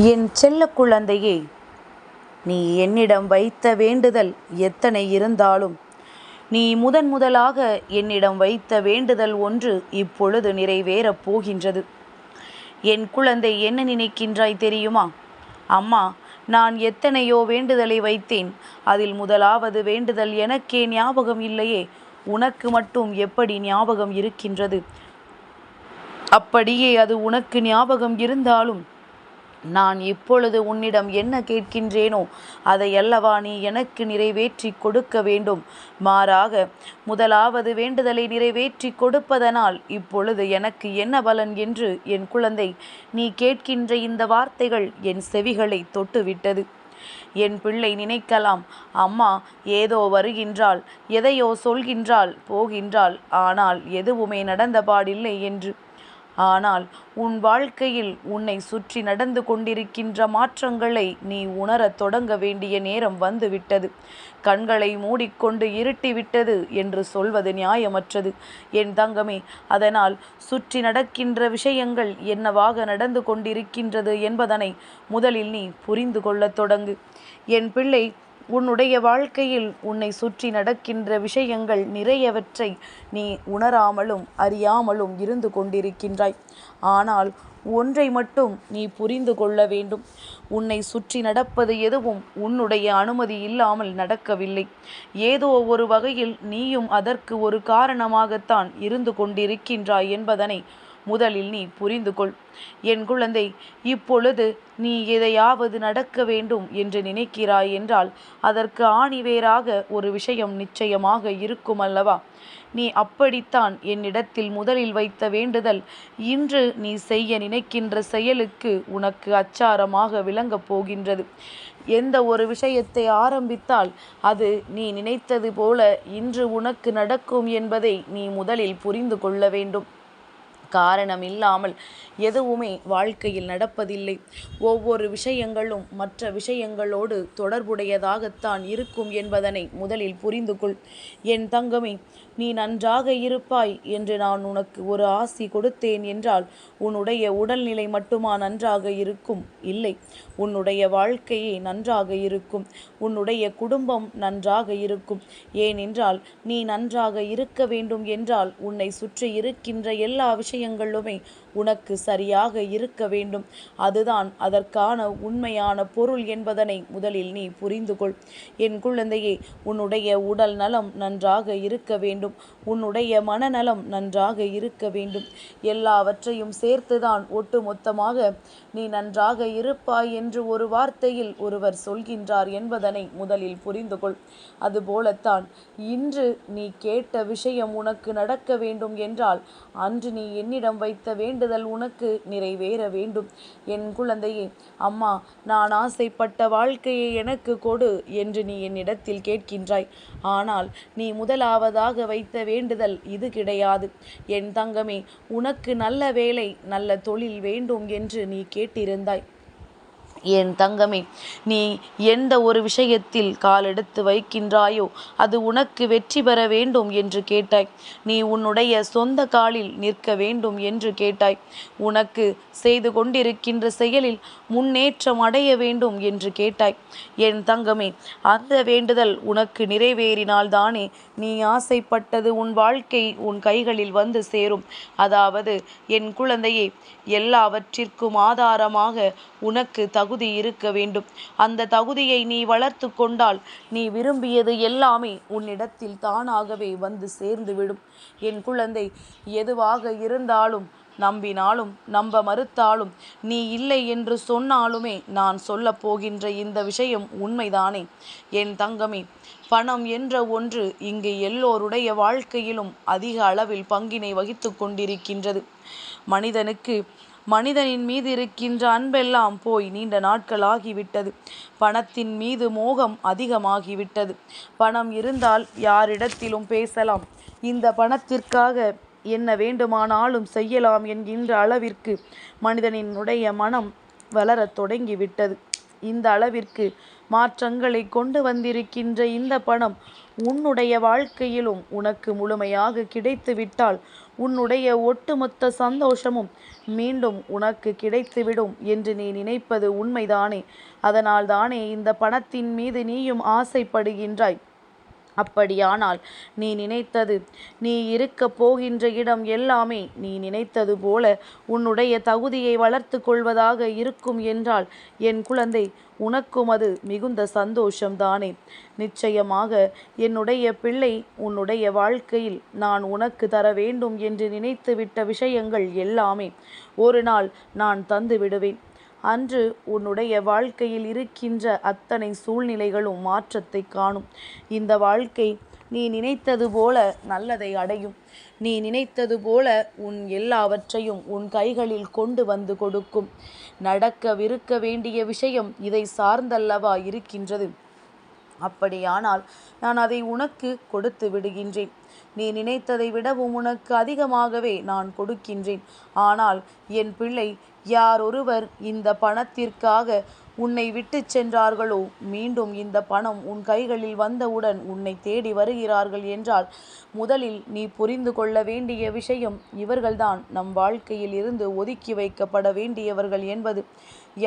என் செல்ல குழந்தையே நீ என்னிடம் வைத்த வேண்டுதல் எத்தனை இருந்தாலும் நீ முதன் முதலாக என்னிடம் வைத்த வேண்டுதல் ஒன்று இப்பொழுது நிறைவேறப் போகின்றது. என் குழந்தை என்ன நினைக்கின்றாய் தெரியுமா? அம்மா நான் எத்தனையோ வேண்டுதலை வைத்தேன். அதில் முதலாவது வேண்டுதல் எனக்கே ஞாபகம் இல்லையே உனக்கு மட்டும் எப்படி ஞாபகம் இருக்கின்றது? அப்படியே அது உனக்கு ஞாபகம் இருந்தாலும் நான் இப்பொழுது உன்னிடம் என்ன கேட்கின்றேனோ அதை அல்லவா நீ எனக்கு நிறைவேற்றி கொடுக்க வேண்டும். மாறாக முதலாவது வேண்டுதலை நிறைவேற்றி கொடுப்பதனால் இப்பொழுது எனக்கு என்ன பலன் என்று என் குழந்தை நீ கேட்கின்ற இந்த வார்த்தைகள் என் செவிகளை தொட்டுவிட்டது. என் பிள்ளை நினைக்கலாம் அம்மா ஏதோ வருகின்றாள் எதையோ சொல்கின்றாள் போகின்றாள் ஆனால் எதுவுமே நடந்த பாடில்லை என்று ஆனால் உன் வாழ்க்கையில் உன்னை சுற்றி நடந்து கொண்டிருக்கின்ற மாற்றங்களை நீ உணரத் தொடங்க வேண்டிய நேரம் வந்துவிட்டது. கண்களை மூடிக்கொண்டு இருட்டிவிட்டது என்று சொல்வது நியாயமற்றது. என் தங்கமே அதனால் சுற்றி நடக்கின்ற விஷயங்கள் என்னவாக நடந்து கொண்டிருக்கின்றது என்பதனை முதலில் நீ புரிந்து கொள்ளத் தொடங்கு. என் பிள்ளை உன்னுடைய வாழ்க்கையில் உன்னை சுற்றி நடக்கின்ற விஷயங்கள் நிறையவற்றை நீ உணராமலும் அறியாமலும் இருந்து கொண்டிருக்கின்றாய். ஆனால் ஒன்றை மட்டும் நீ புரிந்து கொள்ள வேண்டும். உன்னை சுற்றி நடப்பது எதுவும் உன்னுடைய அனுமதி இல்லாமல் நடக்கவில்லை. ஏதோ ஒரு வகையில் நீயும் அதற்கு ஒரு காரணமாகத்தான் இருந்து கொண்டிருக்கின்றாய் என்பதனை முதலில் நீ புரிந்து கொள் என் குழந்தை இப்பொழுது நீ எதையாவது நடக்க வேண்டும் என்று நினைக்கிறாய் என்றால் அதற்கு ஆணிவேராக ஒரு விஷயம் நிச்சயமாக இருக்கும் அல்லவா? நீ அப்படித்தான் என்னிடத்தில் முதலில் வைத்த வேண்டுதல். இன்று நீ செய்ய நினைக்கின்ற செயலுக்கு உனக்கு அச்சாரமாக விளங்கப் போகின்றது. எந்த ஒரு விஷயத்தை ஆரம்பித்தால் அது நீ நினைத்தது போல இன்று உனக்கு நடக்கும் என்பதை நீ முதலில் புரிந்து கொள்ள வேண்டும். காரணம் இல்லாமல் எதுவுமே வாழ்க்கையில் நடப்பதில்லை. ஒவ்வொரு விஷயங்களும் மற்ற விஷயங்களோடு தொடர்புடையதாகத்தான் இருக்கும் என்பதனை முதலில் புரிந்து கொள் என் தங்கமே நீ நன்றாக இருப்பாய் என்று நான் உனக்கு ஒரு ஆசி கொடுத்தேன் என்றால் உன்னுடைய உடல்நிலை மட்டுமா நன்றாக இருக்கும்? இல்லை உன்னுடைய வாழ்க்கையே நன்றாக இருக்கும். உன்னுடைய குடும்பம் நன்றாக இருக்கும். ஏனென்றால் நீ நன்றாக இருக்க வேண்டும் என்றால் உன்னை சுற்றி இருக்கின்ற எல்லா விஷயம் விஷயங்களுமே உனக்கு சரியாக இருக்க வேண்டும். அதுதான் அதற்கான உண்மையான பொருள் என்பதனை முதலில் நீ புரிந்து கொள். என் குழந்தையே உன்னுடைய உடல் நலம் நன்றாக இருக்க வேண்டும். உன்னுடைய மனநலம் நன்றாக இருக்க வேண்டும். எல்லாவற்றையும் சேர்த்துதான் ஒட்டுமொத்தமாக நீ நன்றாக இருப்பாய் என்று ஒரு வார்த்தையில் ஒருவர் சொல்கின்றார் என்பதனை முதலில் புரிந்து கொள். அதுபோலத்தான் இன்று நீ கேட்ட விஷயம் உனக்கு நடக்க வேண்டும் என்றால் அன்று நீ என்னிடம் வைத்த வேண்டும் வேண்டுதல் உனக்கு நிறைவேற வேண்டும். என் குழந்தையே அம்மா நான் ஆசைப்பட்ட வாழ்க்கையை எனக்கு கொடு என்று நீ என்னிடத்தில் கேட்கின்றாய். ஆனால் நீ முதலாவதாக வைத்த வேண்டுதல் இது கிடையாது. என் தங்கமே உனக்கு நல்ல வேலை நல்ல தொழில் வேண்டும் என்று நீ கேட்டிருந்தாய். என் தங்கமே நீ எந்த ஒரு விஷயத்தில் காலெடுத்து வைக்கின்றாயோ அது உனக்கு வெற்றி பெற வேண்டும் என்று கேட்டாய். நீ உன்னுடைய சொந்த காலில் நிற்க வேண்டும் என்று கேட்டாய். உனக்கு செய்து கொண்டிருக்கின்ற செயலில் முன்னேற்றம் அடைய வேண்டும் என்று கேட்டாய். என் தங்கமே அந்த வேண்டுதல் உனக்கு நிறைவேறினால்தானே நீ ஆசைப்பட்டது உன் வாழ்க்கை உன் கைகளில் வந்து சேரும். அதாவது என் குழந்தையே எல்லாவற்றிற்கும் ஆதாரமாக உனக்கு தகுதி இருக்க வேண்டும். அந்த தகுதியை நீ வளர்த்து கொண்டால் நீ விரும்பியது எல்லாமே உன்னிடத்தில் தானாகவே வந்து சேர்ந்துவிடும். என் குழந்தை எதுவாக இருந்தாலும் நம்பினாலும் நம்ப மறுத்தாலும் நீ இல்லை என்று சொன்னாலுமே நான் சொல்லப் போகின்ற இந்த விஷயம் உண்மைதானே? என் தங்கமே பணம் என்ற ஒன்று இங்கு எல்லோருடைய வாழ்க்கையிலும் அதிக அளவில் பங்கினை வகித்து கொண்டிருக்கின்றது. மனிதனுக்கு மனிதனின் மீது இருக்கின்ற அன்பெல்லாம் போய் நீண்ட நாட்கள் ஆகிவிட்டது பணத்தின் மீது மோகம் அதிகமாகிவிட்டது. பணம் இருந்தால் யாரிடத்திலும் பேசலாம். இந்த பணத்திற்காக என்ன வேண்டுமானாலும் செய்யலாம் என்கின்ற அளவிற்கு மனிதனினுடைய மனம் வளரத் தொடங்கிவிட்டது. இந்த அளவிற்கு மாற்றங்களை கொண்டு வந்திருக்கின்ற இந்த பணம் உன்னுடைய வாழ்க்கையிலும் உனக்கு முழுமையாக கிடைத்துவிட்டால் உன்னுடைய ஒட்டுமொத்த சந்தோஷமும் மீண்டும் உனக்கு கிடைத்துவிடும் என்று நீ நினைப்பது உண்மைதானே? அதனால் தானே இந்த பணத்தின் மீது நீயும் ஆசைப்படுகின்றாய். அப்படியானால் நீ நினைத்தது நீ இருக்க போகின்ற இடம் எல்லாமே நீ நினைத்தது போல உன்னுடைய தகுதியை வளர்த்து கொள்வதாக இருக்கும் என்றால் என் குழந்தை உனக்கும் அது மிகுந்த சந்தோஷம்தானே. நிச்சயமாக என்னுடைய பிள்ளை உன்னுடைய வாழ்க்கையில் நான் உனக்கு தர வேண்டும் என்று நினைத்துவிட்ட விஷயங்கள் எல்லாமே ஒரு நாள் நான் தந்து விடுவேன். அன்று உன்னுடைய வாழ்க்கையில் இருக்கின்ற அத்தனை சூழ்நிலைகளும் மாற்றத்தை காணும். இந்த வாழ்க்கை நீ நினைத்தது போல நல்லதை அடையும். நீ நினைத்தது போல உன் எல்லாவற்றையும் உன் கைகளில் கொண்டு வந்து கொடுக்கும். நடக்கவிருக்க வேண்டிய விஷயம் இதை சார்ந்தல்லவா இருக்கின்றது. அப்படியானால் நான் அதை உனக்கு கொடுத்து விடுகின்றேன். நீ நினைத்ததை விடவும் உனக்கு அதிகமாகவே நான் கொடுக்கின்றேன். ஆனால் என் பிள்ளை யாரொருவர் இந்த பணத்திற்காக உன்னை விட்டு சென்றார்களோ? மீண்டும் இந்த பணம் உன் கைகளில் வந்தவுடன் உன்னை தேடி வருகிறார்கள் என்றால் முதலில் நீ புரிந்து கொள்ள வேண்டிய விஷயம் இவர்கள்தான். நம் வாழ்க்கையில் இருந்து ஒதுக்கி வைக்கப்பட வேண்டியவர்கள் என்பது.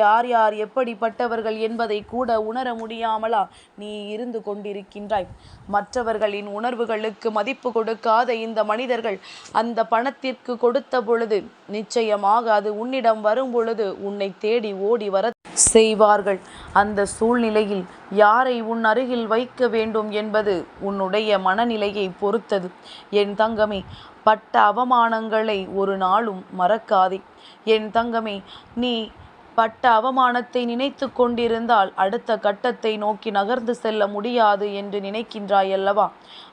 யார் யார் எப்படிப்பட்டவர்கள் என்பதை கூட உணர முடியாமலா நீ இருந்து கொண்டிருக்கின்றாய்? மற்றவர்களின் உணர்வுகளுக்கு மதிப்பு கொடுக்காத இந்த மனிதர்கள் அந்த பணத்திற்கு கொடுத்த பொழுது நிச்சயமாக அது உன்னிடம் வரும் பொழுது உன்னை தேடி ஓடி வர செய்வார்கள். அந்த சூழ்நிலையில் யாரை உன் அருகில் வைக்க வேண்டும் என்பது உன்னுடைய மனநிலையை பொறுத்தது. என் தங்கமே பட்ட அவமானங்களை ஒரு நாளும் மறக்காதே. என் தங்கமே நீ பட்ட அவமானத்தை நினைத்து கொண்டிருந்தால் அடுத்த கட்டத்தை நோக்கி நகர்ந்து செல்ல முடியாது என்று நினைக்கின்றாய் அல்லவா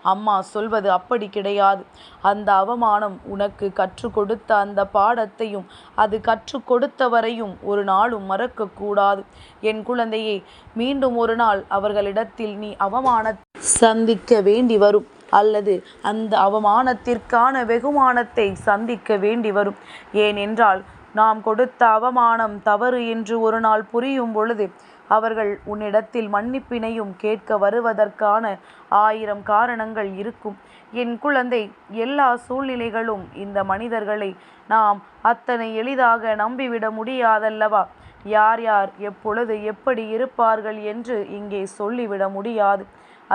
அம்மா சொல்வது அப்படி கிடையாது. அந்த அவமானம் உனக்கு கற்றுக் கொடுத்த அந்த பாடத்தையும் அது கற்றுக் கொடுத்தவரையும் ஒரு நாளும் மறக்கக்கூடாது என் குழந்தையே மீண்டும் ஒரு நாள் அவர்களிடத்தில் நீ அவமான சந்திக்க வேண்டி வரும். அல்லது அந்த அவமானத்திற்கான வெகுமானத்தை சந்திக்க வேண்டி வரும். ஏனென்றால் நாம் கொடுத்த அவமானம் தவறு என்று ஒரு நாள் புரியும் பொழுது அவர்கள் உன்னிடத்தில் மன்னிப்பினையும் கேட்க வருவதற்கான ஆயிரம் காரணங்கள் இருக்கும். என் குழந்தை எல்லா சூழ்நிலைகளும் இந்த மனிதர்களை நாம் அத்தனை எளிதாக நம்பிவிட முடியாதல்லவா? யார் யார் எப்பொழுது எப்படி இருப்பார்கள் என்று இங்கே சொல்லிவிட முடியாது.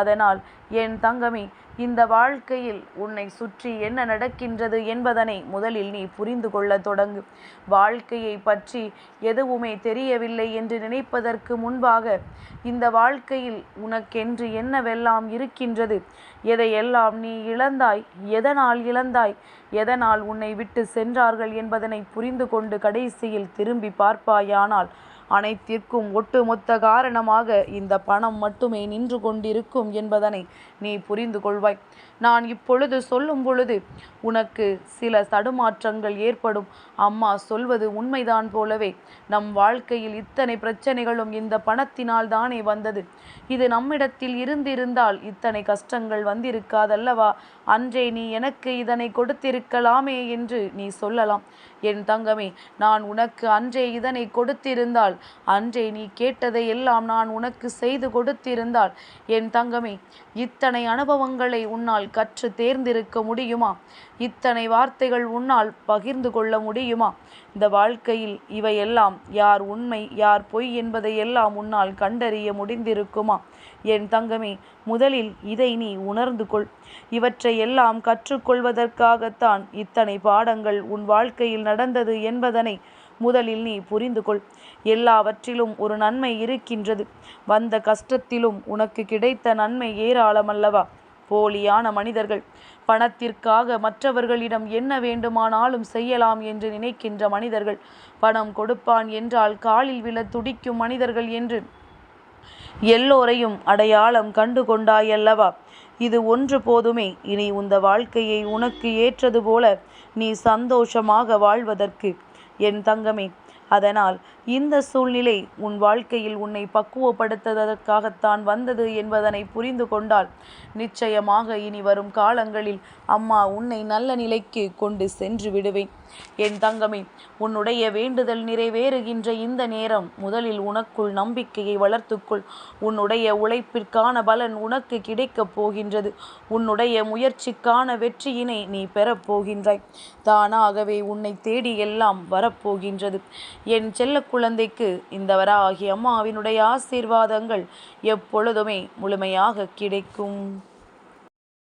அதனால் என் தங்கமே இந்த வாழ்க்கையில் உன்னை சுற்றி என்ன நடக்கின்றது என்பதனை முதலில் நீ புரிந்து கொள்ள தொடங்கு. வாழ்க்கையை பற்றி எதுவுமே தெரியவில்லை என்று நினைப்பதற்கு முன்பாக இந்த வாழ்க்கையில் உனக்கென்று என்னவெல்லாம் இருக்கின்றது? எதையெல்லாம் நீ இழந்தாய்? எதனால் இழந்தாய்? எதனால் உன்னை விட்டு சென்றார்கள் என்பதனை புரிந்து கொண்டு கடைசியில் திரும்பி பார்ப்பாயானால் அனைத்திற்கும் ஒட்டுமொத்த காரணமாக இந்த பணம் மட்டுமே நின்று கொண்டிருக்கும் என்பதனை நீ புரிந்து கொள்வாய். நான் இப்பொழுது சொல்லும் பொழுது உனக்கு சில தடுமாற்றங்கள் ஏற்படும். அம்மா சொல்வது உண்மைதான் போலவே. நம் வாழ்க்கையில் இத்தனை பிரச்சனைகளும் இந்த பணத்தினால் தானே வந்தது. இது நம்மிடத்தில் இருந்திருந்தால் இத்தனை கஷ்டங்கள் வந்திருக்காதல்லவா? அன்றே நீ எனக்கு இதனை கொடுத்திருக்கலாமே என்று நீ சொல்லலாம். என் தங்கமே நான் உனக்கு அன்றே இதனை கொடுத்திருந்தால் அன்றே நீ கேட்டதை எல்லாம் நான் உனக்கு செய்து கொடுத்திருந்தால். என் தங்கமே இத்தனை அனுபவங்களை உன்னால் கற்று தேர்ந்திருக்க முடியுமா? இத்தனை வார்த்தைகள் உன்னால் பகிர்ந்து கொள்ள முடியுமா? இந்த வாழ்க்கையில் இவையெல்லாம் யார் உண்மை யார் பொய் என்பதை எல்லாம் உன்னால் கண்டறிய முடிந்திருக்குமா? என் தங்கமே முதலில் இதை நீ உணர்ந்து கொள். இவற்றை எல்லாம் கற்றுக்கொள்வதற்காகத்தான் இத்தனை பாடங்கள் உன் வாழ்க்கையில் நடந்தது என்பதனை முதலில் நீ புரிந்து கொள். எல்லாவற்றிலும் ஒரு நன்மை இருக்கின்றது. வந்த கஷ்டத்திலும் உனக்கு கிடைத்த நன்மை ஏராளமல்லவா? போலியான மனிதர்கள். பணத்திற்காக மற்றவர்களிடம் என்ன வேண்டுமானாலும் செய்யலாம் என்று நினைக்கின்ற மனிதர்கள். பணம் கொடுப்பான் என்றால் காலில் விழ துடிக்கும் மனிதர்கள் என்று. எல்லோரையும் அடையாளம் கண்டு கொண்டாயல்லவா? இது ஒன்று போதுமே. இனி உந்த வாழ்க்கையை உனக்கு ஏற்றது போல நீ சந்தோஷமாக வாழ்வதற்கு. என் தங்கமே அதனால் இந்த சூழ்நிலை உன் வாழ்க்கையில் உன்னை பக்குவப்படுத்துவதற்காகத்தான் வந்தது என்பதனை புரிந்து கொண்டால் நிச்சயமாக இனி வரும் காலங்களில் அம்மா உன்னை நல்ல நிலைக்கு கொண்டு சென்று விடுவேன். என் தங்கமே உன்னுடைய வேண்டுதல் நிறைவேறுகின்ற இந்த நேரம் முதலில் உனக்குள் நம்பிக்கையை வளர்த்துக்கொள். உன்னுடைய உழைப்பிற்கான பலன் உனக்கு கிடைக்கப் போகின்றது. உன்னுடைய முயற்சிக்கான வெற்றியினை நீ பெறப்போகின்றாய் தானாகவே உன்னை தேடி எல்லாம் வரப்போகின்றது என் செல்ல குழந்தைக்கு இந்த வராகி அம்மாவினுடைய ஆசீர்வாதங்கள் எப்பொழுதுமே முழுமையாக கிடைக்கும்.